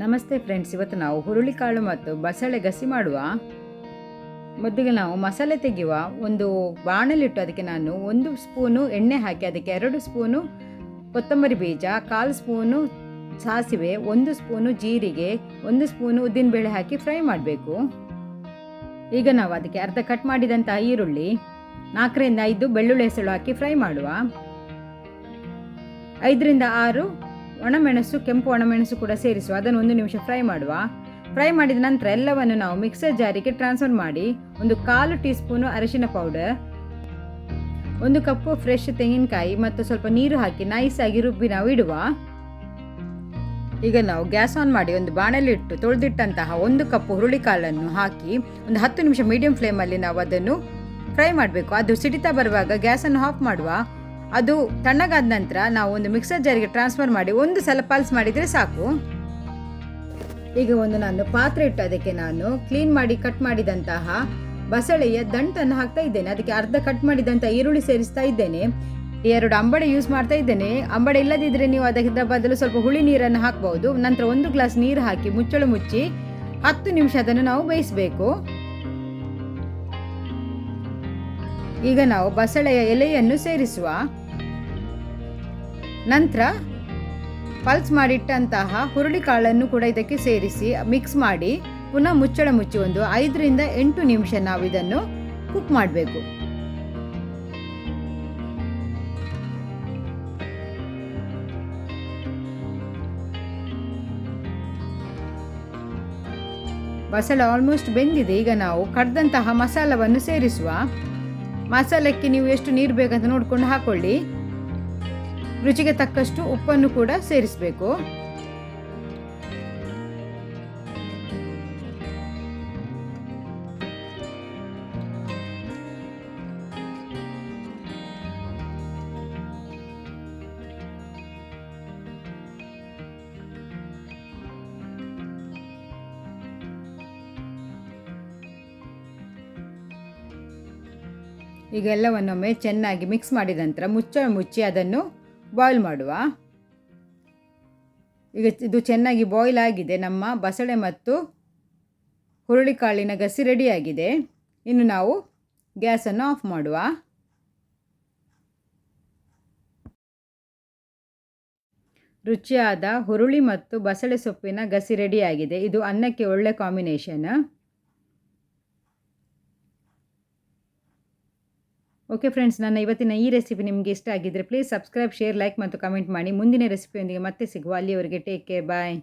ನಮಸ್ತೆ ಫ್ರೆಂಡ್ಸ್, ಇವತ್ತು ನಾವು ಹುರುಳಿಕಾಳು ಮತ್ತು ಬಸಳೆ ಗಸಿ ಮಾಡುವ. ಮೊದಲಿಗೆ ನಾವು ಮಸಾಲೆ ತೆಗೆಯುವ ಒಂದು ಬಾಣಲಿಟ್ಟು ಅದಕ್ಕೆ ನಾನು ಒಂದು ಸ್ಪೂನು ಎಣ್ಣೆ ಹಾಕಿ ಅದಕ್ಕೆ ಎರಡು ಸ್ಪೂನು ಕೊತ್ತಂಬರಿ ಬೀಜ, ಕಾಲು ಸ್ಪೂನು ಸಾಸಿವೆ, ಒಂದು ಸ್ಪೂನು ಜೀರಿಗೆ, ಒಂದು ಸ್ಪೂನು ಉದ್ದಿನಬೇಳೆ ಹಾಕಿ ಫ್ರೈ ಮಾಡಬೇಕು. ಈಗ ನಾವು ಅದಕ್ಕೆ ಅರ್ಧ ಕಟ್ ಮಾಡಿದಂಥ ಈರುಳ್ಳಿ, ನಾಲ್ಕರಿಂದ ಐದು ಬೆಳ್ಳುಳ್ಳಿ ಹೆಸಳು ಹಾಕಿ ಫ್ರೈ ಮಾಡುವ. ಐದರಿಂದ ಆರು ಒಣಮೆಣಸು, ಕೆಂಪು ಒಣಮೆಣಸು ಕೂಡ ಸೇರಿಸುವ. ಅದನ್ನು ಒಂದು ನಿಮಿಷ ಫ್ರೈ ಮಾಡುವ. ಫ್ರೈ ಮಾಡಿದ ನಂತರ ಎಲ್ಲವನ್ನು ನಾವು ಮಿಕ್ಸರ್ ಜಾರಿಗೆ ಟ್ರಾನ್ಸ್ಫರ್ ಮಾಡಿ, ಒಂದು ಕಾಲು ಟೀ ಸ್ಪೂನು ಅರಿಶಿನ ಪೌಡರ್, ಒಂದು ಕಪ್ಪು ಫ್ರೆಶ್ ತೆಂಗಿನಕಾಯಿ ಮತ್ತು ಸ್ವಲ್ಪ ನೀರು ಹಾಕಿ ನೈಸಾಗಿ ರುಬ್ಬಿ ನಾವು ಇಡುವ. ಈಗ ನಾವು ಗ್ಯಾಸ್ ಆನ್ ಮಾಡಿ ಒಂದು ಬಾಣಲಿಟ್ಟು ತೊಳೆದಿಟ್ಟಂತಹ ಒಂದು ಕಪ್ಪು ಹುರುಳಿಕಾಳನ್ನು ಹಾಕಿ ಒಂದು ಹತ್ತು ನಿಮಿಷ ಮೀಡಿಯಂ ಫ್ಲೇಮಲ್ಲಿ ನಾವು ಅದನ್ನು ಫ್ರೈ ಮಾಡಬೇಕು. ಅದು ಸಿಡಿತಾ ಬರುವಾಗ ಗ್ಯಾಸನ್ನು ಆಫ್ ಮಾಡುವ. ಅದು ತಣ್ಣಗಾದ ನಂತರ ನಾವು ಒಂದು ಮಿಕ್ಸರ್ ಜಾರಿಗೆ ಟ್ರಾನ್ಸ್ಫರ್ ಮಾಡಿ ಒಂದು ಸಲ ಪಲ್ಸ್ ಮಾಡಿದರೆ ಸಾಕು. ಈಗ ಒಂದು ನಾನು ಪಾತ್ರೆ ಇಟ್ಟು ಅದಕ್ಕೆ ನಾನು ಕ್ಲೀನ್ ಮಾಡಿ ಕಟ್ ಮಾಡಿದಂತಹ ಬಸಳೆಯ ದಂಟನ್ನು ಹಾಕ್ತಾ ಇದ್ದೇನೆ. ಅದಕ್ಕೆ ಅರ್ಧ ಕಟ್ ಮಾಡಿದಂಥ ಈರುಳ್ಳಿ ಸೇರಿಸ್ತಾ ಇದ್ದೇನೆ. ಎರಡು ಅಂಬಡೆ ಯೂಸ್ ಮಾಡ್ತಾ ಇದ್ದೇನೆ. ಅಂಬಡೆ ಇಲ್ಲದಿದ್ದರೆ ನೀವು ಅದಕ್ಕಿಂತ ಬದಲು ಸ್ವಲ್ಪ ಹುಳಿ ನೀರನ್ನು ಹಾಕಬಹುದು ನಂತರ ಒಂದು ಗ್ಲಾಸ್ ನೀರು ಹಾಕಿ ಮುಚ್ಚಳು ಮುಚ್ಚಿ ಹತ್ತು ನಿಮಿಷ ಅದನ್ನು ನಾವು ಬೇಯಿಸಬೇಕು. ಈಗ ನಾವು ಬಸಳೆಯ ಎಲೆಯನ್ನು ಸೇರಿಸುವ ನಂತರ ಪಲ್ಸ್ ಮಾಡಿಟ್ಟಂತಹ ಹುರುಳಿಕಾಳನ್ನು ಕೂಡ ಇದಕ್ಕೆ ಸೇರಿಸಿ ಮಿಕ್ಸ್ ಮಾಡಿ ಪುನಃ ಮುಚ್ಚಳ ಮುಚ್ಚಿ ಒಂದು ಐದರಿಂದ ಎಂಟು ನಿಮಿಷ ನಾವು ಇದನ್ನು ಕುಕ್ ಮಾಡಬೇಕು. ಬಸಳೆ ಆಲ್ಮೋಸ್ಟ್ ಬೆಂದಿದೆ. ಈಗ ನಾವು ಕಡ್ದಂತಹ ಮಸಾಲವನ್ನು ಸೇರಿಸುವ. ಮಸಾಲಕ್ಕೆ ನೀವು ಎಷ್ಟು ನೀರು ಬೇಕಂತ ನೋಡಿಕೊಂಡು ಹಾಕೊಳ್ಳಿ. ರುಚಿಗೆ ತಕ್ಕಷ್ಟು ಉಪ್ಪನ್ನು ಕೂಡ ಸೇರಿಸಬೇಕು. ಈಗ ಎಲ್ಲವನ್ನೊಮ್ಮೆ ಚೆನ್ನಾಗಿ ಮಿಕ್ಸ್ ಮಾಡಿದ ನಂತರ ಮುಚ್ಚ ಮುಚ್ಚಿ ಅದನ್ನು ಬಾಯ್ಲ್ ಮಾಡುವ. ಈಗ ಇದು ಚೆನ್ನಾಗಿ ಬಾಯ್ಲ್ ಆಗಿದೆ. ನಮ್ಮ ಬಸಳೆ ಮತ್ತು ಹುರುಳಿಕಾಳಿನ ಗಸಿ ರೆಡಿಯಾಗಿದೆ ಇನ್ನು ನಾವು ಗ್ಯಾಸನ್ನು ಆಫ್ ಮಾಡುವ. ರುಚಿಯಾದ ಹುರುಳಿ ಮತ್ತು ಬಸಳೆ ಸೊಪ್ಪಿನ ಗಸಿ ರೆಡಿಯಾಗಿದೆ ಇದು ಅನ್ನಕ್ಕೆ ಒಳ್ಳೆ ಕಾಂಬಿನೇಷನ್ ಓಕೆ ಫ್ರೆಂಡ್ಸ್ ನನ್ನ ಇವತ್ತಿನ ಈ ರೆಸಿಪಿ ನಿಮಗೆ ಇಷ್ಟ ಆಗಿದ್ದರೆ ಪ್ಲೀಸ್ ಸಬ್ಸ್ಕ್ರೈಬ್ ಶೇರ್ ಲೈಕ್ ಮತ್ತು ಕಮೆಂಟ್ ಮಾಡಿ. ಮುಂದಿನ ರೆಸಿಪಿಯೊಂದಿಗೆ ಮತ್ತೆ ಸಿಗುವ. ಅಲ್ಲಿಯವರೆಗೆ ಟೇಕ್ ಕೇರ್ ಬಾಯ್